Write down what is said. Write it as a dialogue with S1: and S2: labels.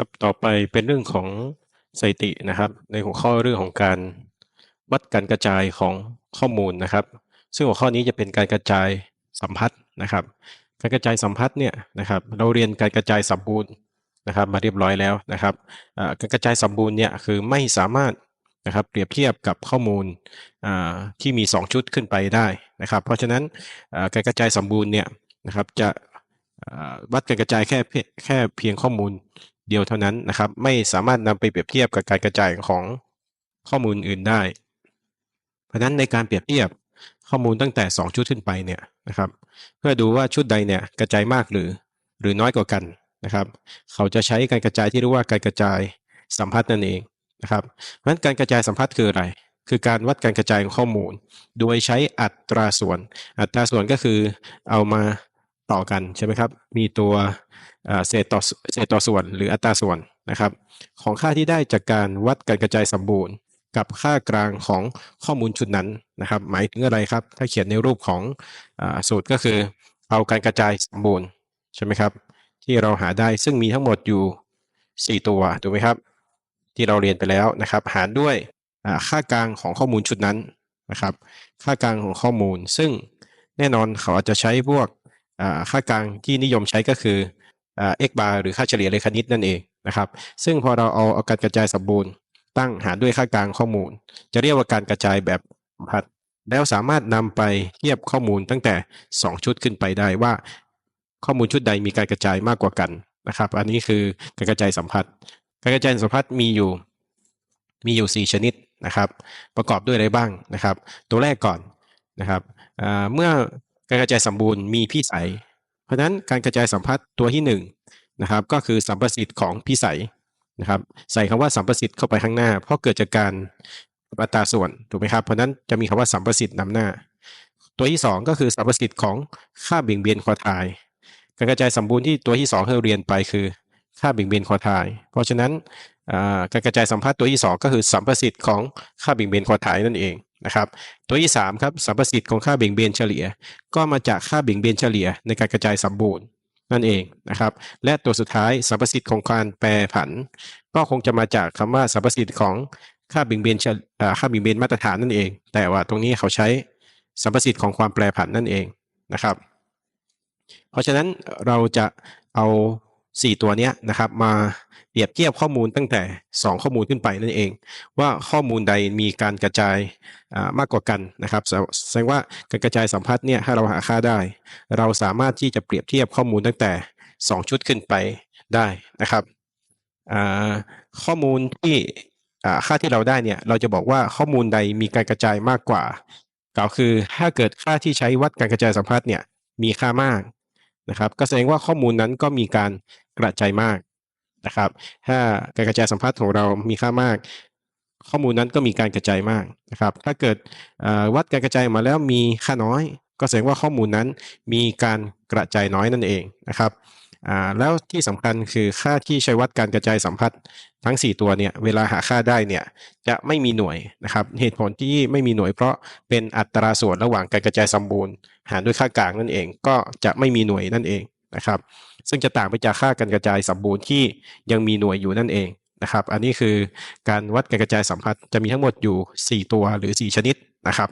S1: ครับต่อไปเป็นเรื่องของสถิตินะครับ ในหัวข้อเรื่องของการวัดการกระจายของข้อมูลนะครับ ซึ่งหัวข้อนี้จะเป็นการกระจายสัมพัทธ์นะครับ การกระจายสัมพัทธ์เนี่ยนะครับเราเรียนการกระจายสมบูรณ์นะครับ มาเรียบร้อยแล้วนะครับการกระจายสมบูรณ์เนี่ยคือไม่สามารถนะครับเปรียบเทียบกับข้อมูลที่มี 2 ชุดขึ้นไปได้นะครับ เพราะฉะนั้นการกระจายสมบูรณ์เนี่ยนะครับจะวัดการกระจายแค่เพียแค่เพียงข้อมูล เดียวเท่านั้นนะครับ ไม่สามารถนำไปเปรียบเทียบกับการกระจายของข้อมูลอื่นได้ เพราะฉะนั้นในการเปรียบเทียบข้อมูลตั้งแต่ 2 ชุดขึ้นไปเนี่ยนะครับ เพื่อดูว่าชุดใดเนี่ยกระจายมากหรือหรือน้อยกว่ากันนะครับ เขาจะใช้การกระจายที่เรียกว่าการกระจายสัมพัทธ์นั่นเองนะครับ เพราะฉะนั้นการกระจายสัมพัทธ์คืออะไร คือการวัดการกระจายของข้อมูล โดยใช้อัตราส่วน อัตราส่วนก็คือเอามา ต่อกันใช่ไหมครับ มีตัวเศษต่อเศษต่อส่วนหรืออัตราส่วนนะครับ ของค่าที่ได้จากการวัดการกระจายสมบูรณ์ กับค่ากลางของข้อมูลชุดนั้นนะครับ หมายถึงอะไรครับ ถ้าเขียนในรูปของอสูตรก็คือ เอาการกระจายสมบูรณ์ใช่ไหมครับ ที่เราหาได้ซึ่งมีทั้งหมดอยู่ 4 ตัวถูกไหมครับ ที่เราเรียนไปแล้วนะครับ หารด้วยค่ากลางของข้อมูลชุดนั้นนะครับ ค่ากลางของข้อมูล ซึ่งแน่นอนเขาอาจจะใช้พวก ค่ากลางที่นิยมใช้ก็คืออ่า x bar หรือค่าเฉลี่ยเลขคณิตนั่นเองนะครับ ซึ่งพอเราเอาเอาการกระจายสมบูรณ์ ตั้งหารด้วยค่ากลางข้อมูล จะเรียกว่าการกระจายแบบสัมพัทธ์แล้วสามารถนำไปเทียบข้อมูลตั้งแต่ 2 ชุดขึ้นไปได้ว่า ข้อมูลชุดใดมีการกระจายมากกว่ากันนะครับ อันนี้คือการกระจายสัมพัทธ์การกระจายสัมพัทธ์มีอยู่มีอยู่ 4 ชนิดนะครับ ประกอบด้วยอะไรบ้างนะครับ ตัวแรกก่อนนะครับเมื่อ การกระจายสัมบูรณ์มีพี่ใสยเพราะฉะนั้นการกระจายสัมพัทธ์ตัวที่1นะครับก็คือสัมประสิทธิ์ของพี่ใสยนะครับใส่คำว่าสัมประสิทธิ์เข้าไปข้างหน้า เพราะเกิดจากการอัตราส่วนถูกไหมครับเพราะนั้นจะมีคำว่าสัมประสิทธิ์นำหน้า ตัวที่ 2 ก็คือสัมประสิทธิ์ของค่าเบี่ยงเบนคอไทายการกระจายสัมบูรณ์ที่ตัวที่2ที่เราเรียนไปคือค่าเบี่ยงเบนคอไทายเพราะฉะนั้นการกระจายสัมพัทธ์ตัวที่ 2 ก็คือสัมประสิทธิ์ของค่าเบี่ยงเบนคอไทายนั่นเอง นะครับตัวที่3ครับสัมประสิทธิ์ของค่าเบี่ยงเบนเฉลี่ย ก็มาจากค่าเบี่ยงเบนเฉลี่ยในการกระจายสมบูรณ์นั่นเองนะครับและตัวสุดท้ายสัมประสิทธิ์ของการแปรผัน ก็คงจะมาจากคำว่าสัมประสิทธิ์ของค่าเบี่ยงเบนเฉค่าเบี่ยงเบนมาตรฐานนั่นเอง แต่ว่าตรงนี้เขาใช้สัมประสิทธิ์ของความแปรผันนั่นเองนะครับ เพราะฉะนั้นเราจะเอา 4 ตัวนี้นะครับมาเปรียบเทียบข้อมูลตั้งแต่ 2 ข้อมูลขึ้นไปนั่นเอง ว่าข้อมูลใดมีการกระจายมากกว่ากันนะครับแสดงว่าการกระจายสัมพัทธ์เนี่ยถ้าเราหาค่าได้ เราสามารถที่จะเปรียบเทียบข้อมูลตั้งแต่ 2 ชุดขึ้นไปได้นะครับข้อมูลที่ค่าที่เราได้เนี่ยเราจะบอกว่าข้อมูลใดมีการกระจายมากกว่า กล่าวคือถ้าเกิดค่าที่ใช้วัดการกระจายสัมพัทธ์เนี่ยมีค่ามาก นะครับก็แสดงว่าข้อมูลนั้นก็มีการกระจายมากนะครับ ถ้าการกระจายสัมพัทธ์ของเรามีค่ามาก ข้อมูลนั้นก็มีการกระจายมากนะครับ ถ้าเกิดวัดการกระจายมาแล้วมีค่าน้อย ก็แสดงว่าข้อมูลนั้นมีการกระจายน้อยนั่นเองนะครับ อ่าแล้วที่สำคัญคือค่าที่ใช้วัดการกระจายสัมพัทธ์ทั้ง 4 ตัวเนี่ยเวลาหาค่าได้เนี่ยจะไม่มีหน่วยนะครับเหตุผลที่ไม่มีหน่วยเพราะเป็นอัตราส่วนระหว่างการกระจายสมบูรณ์ หารด้วยค่ากลางนั่นเองก็จะไม่มีหน่วยนั่นเองนะครับซึ่งจะต่างไปจากค่าการกระจายสมบูรณ์ที่ยังมีหน่วยอยู่นั่นเองนะครับอันนี้คือการวัดการกระจายสัมพัทธ์จะมีทั้งหมดอยู่ 4 ตัวหรือ 4 ชนิดนะครับ